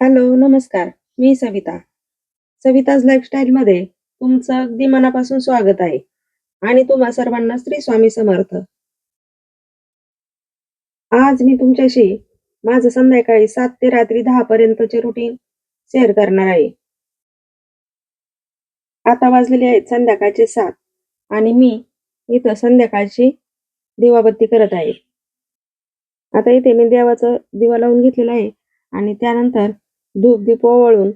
Hello, नमस्कार. मी सविता. सविताज लाईफस्टाईलमध्ये तुमचं अगदी मनापासून स्वागत आहे आणि तुम्हा सर्वांना श्री स्वामी समर्थ. आज मी तुमच्याशी माझं संध्याकाळी सात ते रात्री दहा पर्यंतचे रुटीन शेअर करणार आहे. आता वाजलेले आहेत संध्याकाळचे सात आणि मी इथं संध्याकाळची दिवाबत्ती करत आहे. आता इथे मी देवाचा दिवा लावून घेतलेला आहे आणि त्यानंतर धूप दीप ओवाळून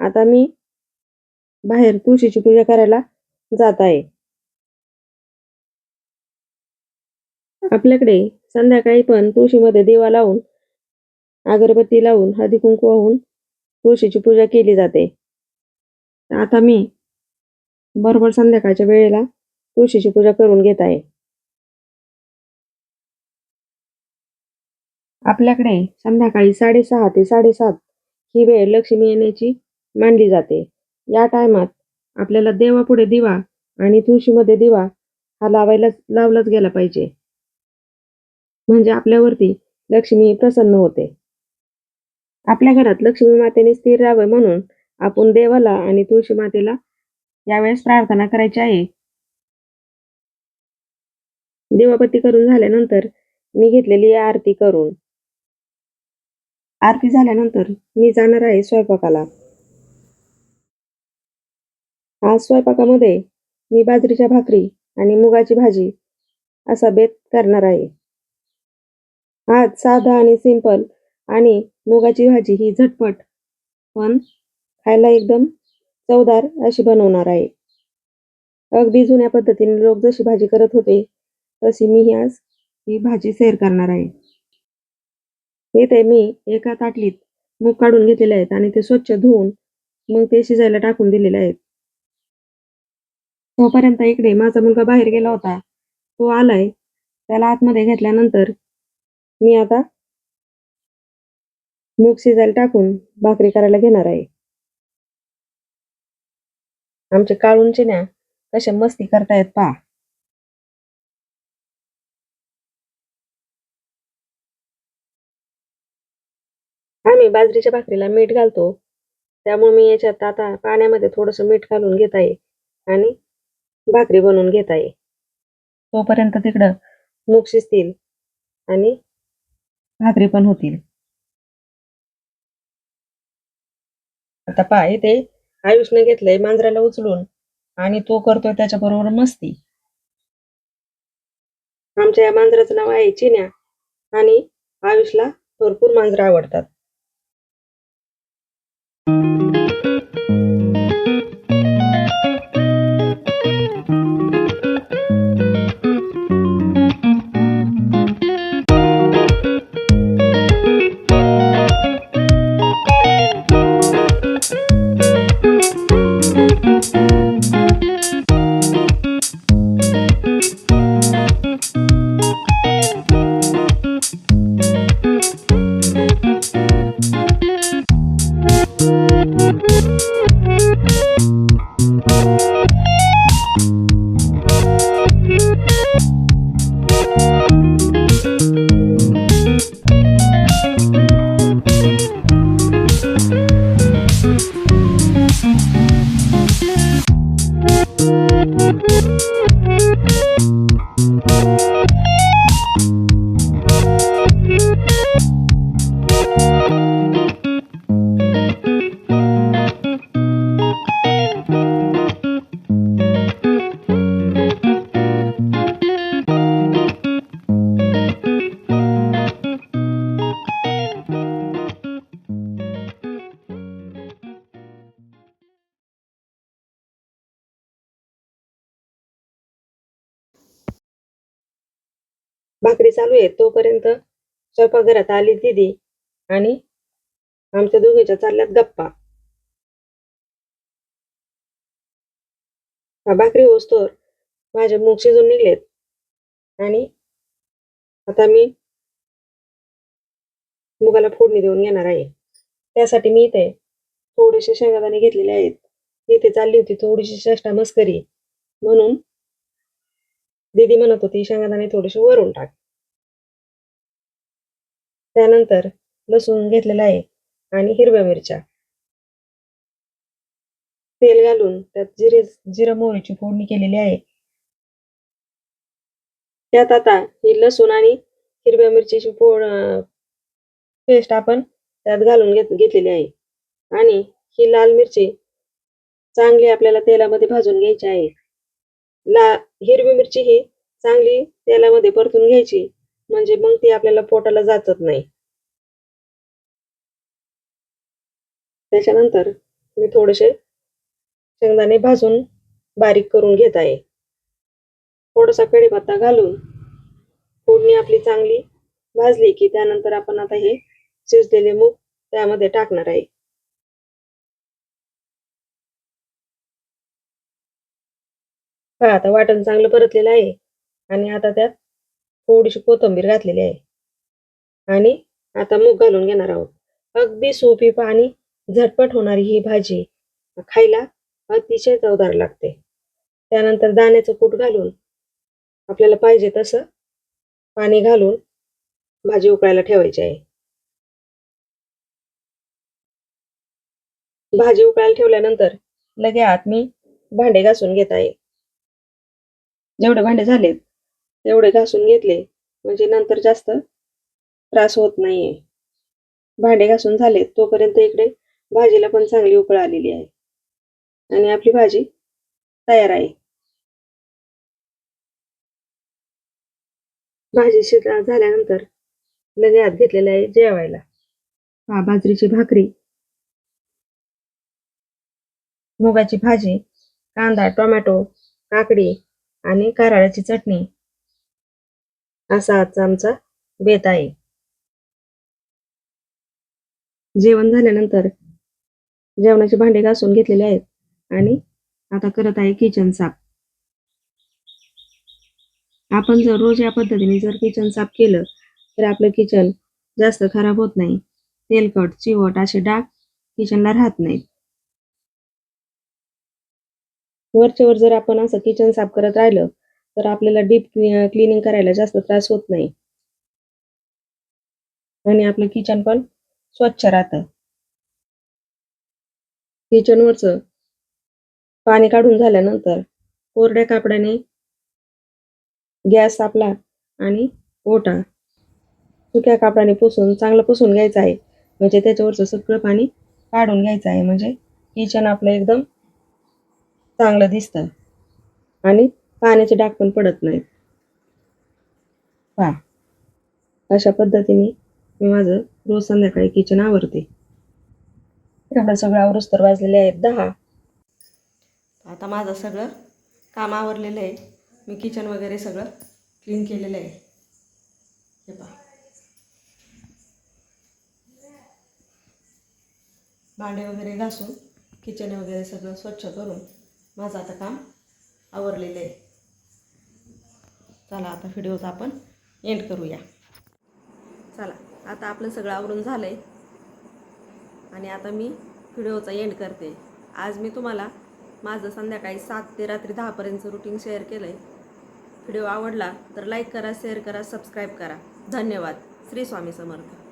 आता मी बाहेर तुळशीची पूजा करायला जात आहे. आपल्याकडे संध्याकाळी पण तुळशीमध्ये दिवा लावून अगरबत्ती लावून हळदी कुंकू वाहून तुळशीची पूजा केली जाते. आता मी बरोबर संध्याकाळच्या वेळेला तुळशीची पूजा करून घेत आहे. आपल्याकडे संध्याकाळी साडेसहा ते साडेसात ही वेळ लक्ष्मी येण्याची मानली जाते. या टायमात आपल्याला देवापुढे दिवा आणि तुळशीमध्ये दिवा हा लावायलाच लावलाच गेला पाहिजे. म्हणजे आपल्यावरती लक्ष्मी प्रसन्न होते. आपल्या घरात लक्ष्मी मातेने स्थिर राहावे म्हणून आपण देवाला आणि तुळशी मातेला यावेळेस प्रार्थना करायची आहे. दिवाबत्ती करून झाल्यानंतर मी घेतलेली आरती करून. आरती झाल्यानंतर मी जाणार आहे स्वयंपाकाला. आज स्वयंपाकामध्ये मी बाजरीच्या भाकरी आणि मुगाची भाजी असा बेत करणार आहे. आज साधा आणि सिंपल आणि मुगाची भाजी ही झटपट पण खायला एकदम चवदार अशी बनवणार आहे. अगदी जुन्या पद्धतीने लोक जशी भाजी करत होते तशी मी ही आज ही भाजी शेअर करणार आहे. इथे मी एका ताटलीत मूग काढून घेतलेले आहेत आणि ते स्वच्छ धुवून मग ते शिजायला टाकून दिलेले आहेत. तोपर्यंत इकडे माझा मुलगा बाहेर गेला होता. तो आलाय. त्याला आतमध्ये घेतल्यानंतर मी आता मूग शिजायला टाकून भाकरी करायला घेणार आहे. आमचे काळून चिन्या कशा मस्ती करतायत पहा. आम्ही बाजरीच्या भाकरीला मीठ घालतो. त्यामुळे मी याच्यात आता पाण्यामध्ये थोडंसं मीठ घालून घेत आहे आणि भाकरी बनवून घेत आहे. तोपर्यंत तिकडं मूग शिजतील आणि भाकरी पण होतील. आता पहा इथे आयुषने घेतलंय मांजराला उचलून आणि तो करतोय त्याच्याबरोबर मस्ती. आमच्या या मांजराचं नाव आहे चिन्या आणि आयुषला भरपूर मांजरं आवडतात. thank you. Thank you. भाकरी चालू आहे तोपर्यंत स्वयंपाकघरात आली दीदी आणि आमच्या दोघीच्या चालल्यात गप्पा. भाकरी होस्तोवर माझे मूग शिजून निघलेत आणि आता मी मुगाला फोडणी देऊन घेणार आहे. त्यासाठी मी इथे थोडेसे शेंगादाणे घेतलेले आहेत. इथे चालली होती थोडीशी चेष्टा मस्करी म्हणून दीदी म्हणत होती शेंगदाणे थोडेसे वरून टाक. त्यानंतर लसूण घेतलेला आहे आणि हिरव्या मिरच्या. तेल घालून त्यात जिरे जिरं मोहरीची फोडणी केलेली आहे. त्यात आता ही लसूण आणि हिरव्या मिरचीची फोड पेस्ट आपण त्यात घालून घेत घेतलेली आहे. आणि ही लाल मिरची चांगली आपल्याला तेलामध्ये भाजून घ्यायची आहे. ला हिरवी मिरची ही चांगली तेलामध्ये परतून घ्यायची. म्हणजे मग ती आपल्याला पोटाला जाचत नाही. त्याच्यानंतर मी थोडेसे शेंगदाणे भाजून बारीक करून घेत आहे. थोडासा कढीपत्ता घालून फोडणी आपली चांगली भाजली की त्यानंतर आपण आता हे शिजलेले मूग त्यामध्ये टाकणार आहे. पहा आता वाटण चांगलं परतलेलं आहे. आणि आता त्यात थोडीशी कोथिंबीर घातलेली आहे. आणि आता मूग घालून घेणार आहोत. अगदी सोपी आणि झटपट होणारी ही भाजी खायला अतिशय चवदार लागते. त्यानंतर दाण्याचं कूट घालून आपल्याला पाहिजे तसं पाणी घालून भाजी उकळायला ठेवायची आहे. भाजी उकळायला ठेवल्यानंतर लगे आत मी भांडे घासून घेत आहे. जेवढे भांडे झालेत तेवढे घासून घेतले. म्हणजे नंतर जास्त त्रास होत नाहीये. भांडे घासून झाले तोपर्यंत इकडे भाजीला पण चांगली उकळ आलेली आहे. आणि आपली भाजी तयार आहे. भाजी शिजला झाल्यानंतर लगे हात घेतलेला आहे जेवायला. हा बाजरीची भाकरी. मुगाची भाजी कांदा टोमॅटो काकडी आणि कारळ्याची चटणी. असा आजचा आमचा बेत आहे. जेवण झाल्यानंतर जेवणाचे भांडे घासून घेतलेले आहेत आणि आता करत आहे किचन साफ. आपण जर रोज या पद्धतीने जर किचन साफ केलं तर आपलं किचन जास्त खराब होत नाही. तेलकट चिवट असे डाग किचनला राहत नाहीत. वरच्या वर जर आपण असं किचन साफ करत राहिलं तर आपल्याला डीप क्लिनिंग करायला जास्त त्रास होत नाही. आणि आपलं किचन पण स्वच्छ राहतं. किचनवरचं पाणी काढून झाल्यानंतर कोरड्या कापडाने गॅस आपला आणि ओटा सुक्या कापडाने पुसून चांगलं पुसून घ्यायचं आहे. म्हणजे त्याच्यावरचं सगळं पाणी काढून घ्यायचं आहे. म्हणजे किचन आपलं एकदम चांगलं दिसतं आणि पाण्याचे डाग पण पडत नाहीत. पहा. अशा पद्धतीने मी माझं रोज संध्याकाळी किचन आवरते. एवढं सगळं आवरूस तर वाजलेले आहेत दहा. आता माझं सगळं काम आवरलेलं आहे. मी किचन वगैरे सगळं क्लीन केलेलं आहे. हे पहा. भांडे वगैरे घासून किचन वगैरे सगळं स्वच्छ करून माझं आता काम आवरलेलं आहे. चला आता व्हिडिओचा आपण एंड करूया. चला आता आपलं सगळं आवरून झालं आहे आणि आता मी व्हिडिओचा एंड करते. आज मी तुम्हाला माझं संध्याकाळी सात ते रात्री दहापर्यंतचं रुटीन शेअर केलं आहे व्हिडिओ आवडला तर लाईक करा शेअर करा सबस्क्राईब करा. धन्यवाद. श्री स्वामी समर्थ.